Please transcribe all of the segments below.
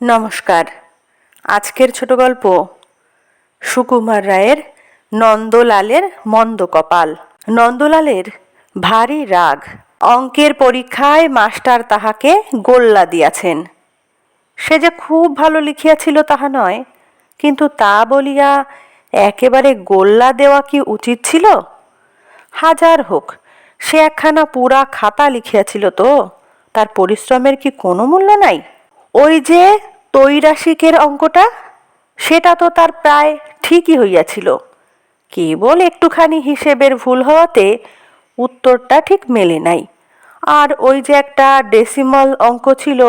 নমস্কার। আজকের ছোট গল্প, সুকুমার রায়ের নন্দলালের মন্দ কপাল। নন্দলালের ভারী রাগ। অঙ্কের পরীক্ষায় মাস্টার তাহাকে গোল্লা দিয়াছেন। সে যে খুব ভালো লিখিয়াছিল তাহা নয়, কিন্তু তা বলিয়া একেবারে গোল্লা দেওয়া কি উচিত ছিল? হাজার হোক, সে একখানা পুরা খাতা লিখিয়াছিল তো, তার পরিশ্রমের কি কোনো মূল্য নাই? ওই যে তৈরাসিকের অঙ্কটা, সেটা তো তার প্রায় ঠিকই হইয়াছিল। কেবল একটুখানি হিসেবের ভুল হওয়াতে উত্তরটা ঠিক মেলে নাই। আর ওই যে একটা ডেসিমল অঙ্ক ছিল,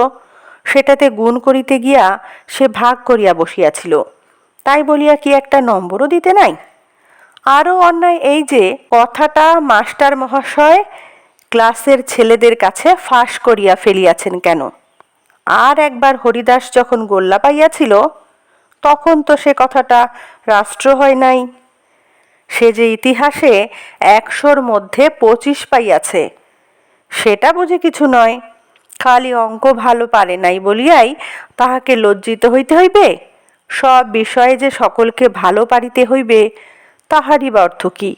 সেটাতে গুণ করিতে গিয়া সে ভাগ করিয়া বসিয়াছিল। তাই বলিয়া কি একটা নম্বরও দিতে নাই? আরও অন্যায় এই যে কথাটা মাস্টার মহাশয় ক্লাসের ছেলেদের কাছে ফাঁস করিয়া ফেলিয়াছেন কেন? আর একবার হরিদাস যখন গোল্লা পাইয়াছিল, তখন তো সে কথাটা রাষ্ট্র হয় নাই। সে যে ইতিহাসে একশোর মধ্যে পঁচিশ পাইয়াছে, সেটা বুঝে কিছু নয়। খালি অঙ্ক ভালো পারে নাই বলিয়াই তাহাকে লজ্জিত হইতে হইবে? সব বিষয়ে যে সকলকে ভালো পারিতে হইবে, তাহারই অর্থ কি?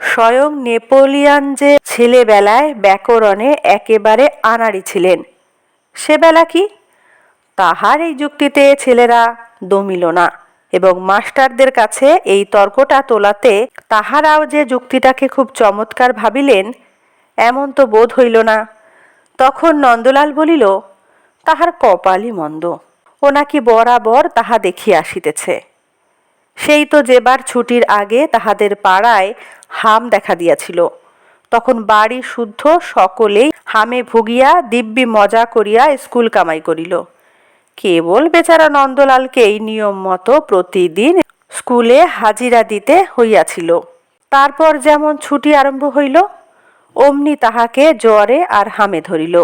স্বয়ং নেপোলিয়ান যে ছেলেবেলায় ব্যাকরণে একেবারে আনাড়ি ছিলেন সে বেলা কি? তাহার এই যুক্তিতে ছেলেরা দমিল না এবং মাস্টারদের কাছে এই তর্কটা তোলাতে তাহারাও যে যুক্তিটাকে খুব চমৎকার ভাবিলেন, এমন তো বোধ হইল না। তখন নন্দলাল বলিল, তাহার কপালই মন্দ, ও নাকি বরাবর তাহা দেখিয়া আসিতেছে। সেই তো যেবার ছুটির আগে তাহাদের পাড়ায় হাম দেখা দিয়াছিল তখন বাড়ি শুদ্ধ সকলেই হামে ভুগিয়া দিব্যি মজা করিয়া স্কুল কামাই করিল। কেবল বেচারা নন্দলালকেই নিয়ম মতো প্রতিদিন স্কুলে হাজিরা দিতে হইয়াছিল। তারপর যেমন ছুটি আরম্ভ হইল, অমনি তাহাকে জ্বরে আর হামে ধরিল।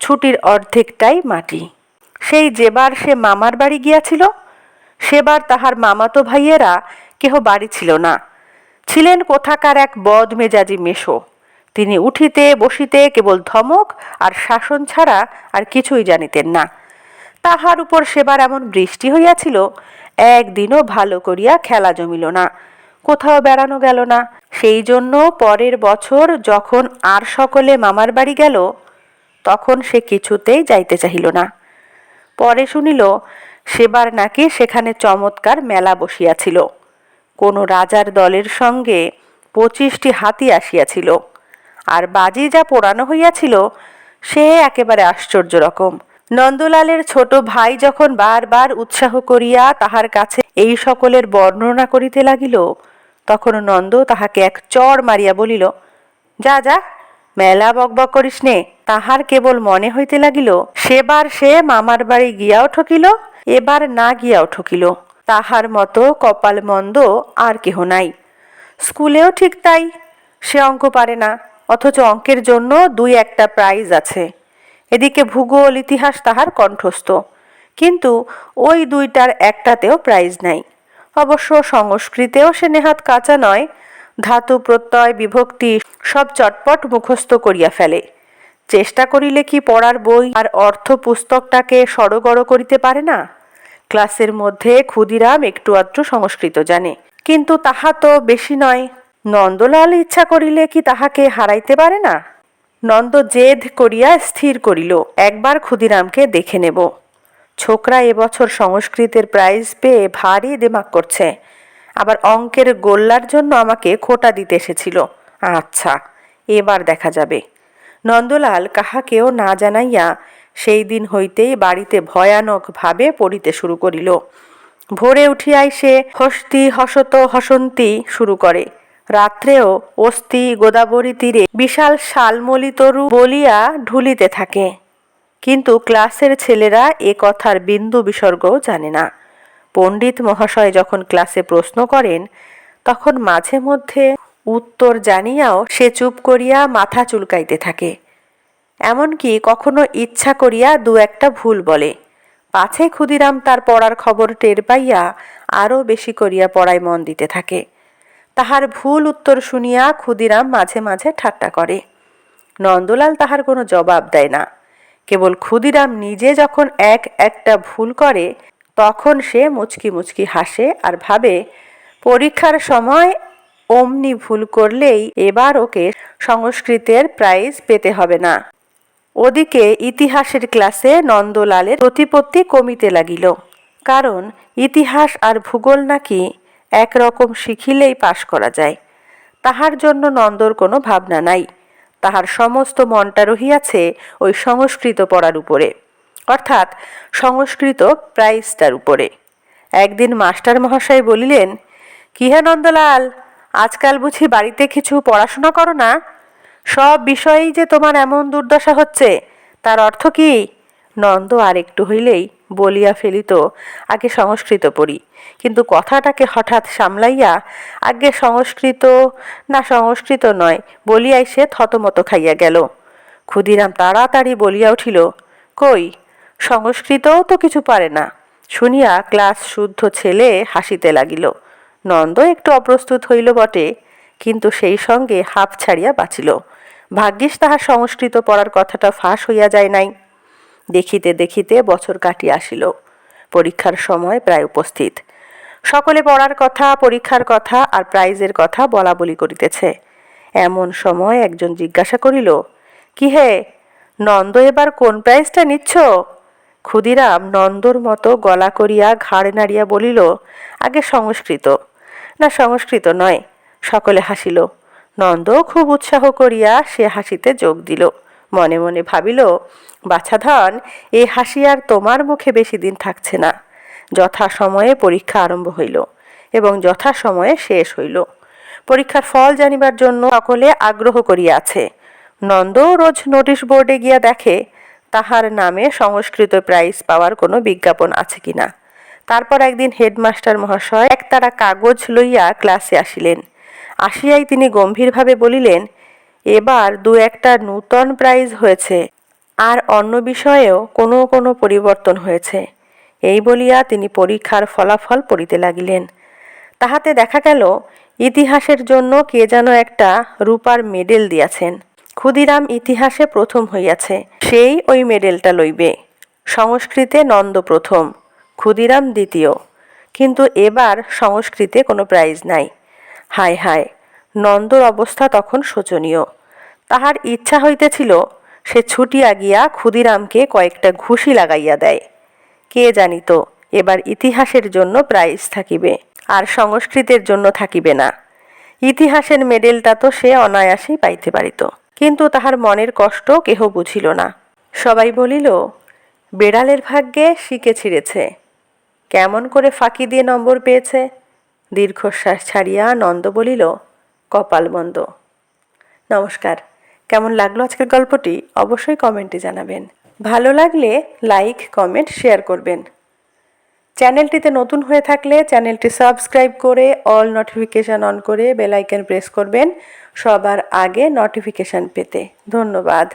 ছুটির অর্ধেকটাই মাটি। সেই যেবার সে মামার বাড়ি গিয়াছিল, সেবার তাহার মামাতো ভাইয়েরা কেহ বাড়ি ছিল না। ছিলেন কোথাকার এক বদ মেজাজি মেশো তিনি উঠিতে বসিতে কেবল ধমক আর শাসন ছাড়া আর কিছুই জানিতেন না। তাহার উপর সেবার এমন বৃষ্টি হইয়াছিল, একদিনও ভালো করিয়া খেলা জমিল না। কোথাও বেড়ানো গেল না। সেই জন্য পরের বছর যখন আর সকলে মামার বাড়ি গেল, তখন সে কিছুতেই যাইতে চাহিল না। পরে শুনিল, সেবার নাকি সেখানে চমৎকার মেলা বসিয়াছিল। কোনো রাজার দলের সঙ্গে পঁচিশটি হাতি আসিয়াছিল। আর বাজি যা পোড়ানো হইয়াছিল, সে একেবারে আশ্চর্য রকম। নন্দলালের ছোট ভাই যখন বারবার উৎসাহ করিয়া তাহার কাছে এই সকলের বর্ণনা করিতে লাগিল, তখন নন্দ তাহাকে এক চড় মারিয়া বলিল, যা যা, মেলা বকবক করিস নে, তাহার কেবল মনে হইতে লাগিল, সেবার সে মামার বাড়ি গিয়াও ঠকিল, এবার না গিয়াও ঠকিল। তাহার মতো কপাল মন্দ আর কেহ নাই। স্কুলেও ঠিক তাই, সে অঙ্ক পারে না, অথচ অঙ্কের জন্য দুই একটা প্রাইজ আছে। এদিকে ভূগোল, ইতিহাস তাহার কণ্ঠস্থ, কিন্তু ওই দুইটার একটাতেও প্রাইজ নাই। অবশ্য সংস্কৃতেও সে নেহাত কাঁচা নয়, ধাতু, প্রত্যয়, বিভক্তি সব চটপট মুখস্থ করিয়া ফেলে। চেষ্টা করিলে কি পড়ার বই আর অর্থ পুস্তকটাকে সড়গড় করিতে পারে না? ক্লাসের মধ্যে ক্ষুদিরাম একটু আধটু সংস্কৃত জানে। কিন্তু তাহা তো বেশি নয়। নন্দলাল ইচ্ছা করিলে কি তাহাকে হারাইতে পারে না? নন্দ জেদ করিয়া স্থির করিল, একবার ক্ষুদিরামকে দেখে নেব। ছোকরা এবছর সংস্কৃতের প্রাইজ পেয়ে ভারী দেমাক করছে। আবার অঙ্কের গোল্লার জন্য আমাকে খোটা দিতে এসেছিল। আচ্ছা এবার দেখা যাবে। নন্দলাল কাহাকেও না জানাইয়া সেই দিন হইতেই বাড়িতে ভয়ানকভাবে পড়িতে শুরু করিল। ভোরে উঠিয়াই সে হস্তি হসত হসন্তি শুরু করে। রাত্রেও অস্থি গোদাবরী তীরে বিশাল শালমলিতরু বলিয়া ঢুলিতে থাকে। কিন্তু ক্লাসের ছেলেরা এ কথার বিন্দু বিসর্গও জানে না। পণ্ডিত মহাশয় যখন ক্লাসে প্রশ্ন করেন, তখন মাঝে মধ্যে উত্তর জানিয়াও সে চুপ করিয়া মাথা চুলকাইতে থাকে। এমনকি কখনো ইচ্ছা করিয়া দু একটা ভুল বলে। পাছে ক্ষুদিরাম তার পড়ার খবর টের পাইয়া আরও বেশি করিয়া পড়ায় মন দিতে থাকে। তাহার ভুল উত্তর শুনিয়া ক্ষুদিরাম মাঝে মাঝে ঠাট্টা করে। নন্দলাল তাহার কোনো জবাব দেয় না। কেবল ক্ষুদিরাম নিজে যখন এক একটা ভুল করে, তখন সে মুচকি মুচকি হাসে আর ভাবে, পরীক্ষার সময় অমনি ভুল করলেই এবার ওকে সংস্কৃতের প্রাইজ পেতে হবে না। ওদিকে ইতিহাসের ক্লাসে নন্দলালের প্রতিপত্তি কমিতে লাগিল। কারণ ইতিহাস আর ভূগোল নাকি একরকম শিখিলেই পাশ করা যায়। তাহার জন্য নন্দর কোনো ভাবনা নাই। তাহার সমস্ত মনটা রহিয়াছে ওই সংস্কৃত পড়ার উপরে। অর্থাৎ সংস্কৃত প্রাইজটার উপরে। একদিন মাস্টার মহাশয় বলিলেন কি হে নন্দলাল, আজকাল বুঝি বাড়িতে কিছু পড়াশোনা করো না? সব বিষয়েই যে তোমার এমন দুর্দশা হচ্ছে, তার অর্থ কি? নন্দ আর একটু হইলেই বলিয়া ফেলিত, আগে সংস্কৃত পড়ি। কিন্তু কথাটাকে হঠাৎ সামলাইয়া, আগে সংস্কৃত, না সংস্কৃত নয়, বলিয়াই সে থতমত খাইয়া গেল। ক্ষুদিরাম তাড়াতাড়ি বলিয়া উঠিল, কই, সংস্কৃতও তো কিছু পারে না? শুনিয়া ক্লাস শুদ্ধ ছেলে হাসিতে লাগিল। নন্দ একটু অপ্রস্তুত হইল বটে। কিন্তু সেই সঙ্গে হাফ ছাড়িয়া বাঁচিল। ভাগ্যিস তাহার সংস্কৃত পড়ার কথাটা ফাঁস হইয়া যায় নাই। দেখিতে দেখিতে বছর কাটিয়া আসিল। পরীক্ষার সময় প্রায় উপস্থিত। সকলে পড়ার কথা, পরীক্ষার কথা আর প্রাইজের কথা বলা বলি করিতেছে। এমন সময় একজন জিজ্ঞাসা করিল, কি হে, নন্দ এবার কোন প্রাইজটা নিচ্ছ? ক্ষুদিরাম নন্দর মতো গলা করিয়া ঘাড় নাড়িয়া বলিল, আগে সংস্কৃত। না, সংস্কৃত নয়। সকলে হাসিল। নন্দ খুব উৎসাহ করিয়া সে হাসিতে যোগ দিল। মনে মনে ভাবিল বাছাধন এ হাসি আর তোমার মুখে বেশি দিন থাকছে না। যথা সময়ে পরীক্ষা আরম্ভ হইল এবং যথা সময়ে শেষ হইল। পরীক্ষার ফল জানিবার জন্য সকলে আগ্রহ করিয়াছে। নন্দ রোজ নোটিশ বোর্ডে গিয়া দেখে, তাহার নামে সংস্কৃত প্রাইজ পাওয়ার কোনো বিজ্ঞাপন আছে কিনা তারপর একদিন হেডমাস্টার মহাশয় একতারা কাগজ লইয়া ক্লাসে আসিলেন। আসিয়াই তিনি গম্ভীরভাবে বলিলেন, এবার দু একটা নূতন প্রাইজ হয়েছে, আর অন্য বিষয়েও কোনো কোনো পরিবর্তন হয়েছে। এই বলিয়া তিনি পরীক্ষার ফলাফল পড়িতে লাগিলেন। তাহাতে দেখা গেল, ইতিহাসের জন্য কে যেন একটা রূপার মেডেল দিয়াছেন। ক্ষুদিরাম ইতিহাসে প্রথম হইয়াছে, সেই ওই মেডেলটা লইবে। সংস্কৃতে নন্দ প্রথম, ক্ষুদিরাম দ্বিতীয়। কিন্তু এবার সংস্কৃতে কোনো প্রাইজ নাই। হায় হায়, নন্দর অবস্থা তখন শোচনীয়। তাহার ইচ্ছা হইতেছিল, সে ছুটিয়া গিয়া ক্ষুদিরামকে কয়েকটা ঘুষি লাগাইয়া দেয়। কে জানিত, এবার ইতিহাসের জন্য প্রাইজ থাকিবে, আর সংস্কৃতের জন্য থাকিবে না। ইতিহাসের মেডেলটা তো সে অনায়াসেই পাইতে পারিত। কিন্তু তাহার মনের কষ্ট কেহ বুঝিল না। সবাই বলিল, বেড়ালের ভাগ্যে শিকে ছিঁড়েছে। কেমন করে ফাঁকি দিয়ে নম্বর পেয়েছে? দীর্ঘশ্বাস ছাড়িয়া নন্দ বলিল, কপাল মন্দ। নমস্কার। কেমন লাগল আজকের গল্পটি? অবশ্যই কমেন্টে জানাবেন। ভালো লাগলে লাইক, কমেন্ট, শেয়ার করবেন। চ্যানেলটিতে নতুন হয়ে থাকলে চ্যানেলটি সাবস্ক্রাইব করে অল নোটিফিকেশান অন করে বেলাইকেন প্রেস করবেন সবার আগে নোটিফিকেশান পেতে। ধন্যবাদ।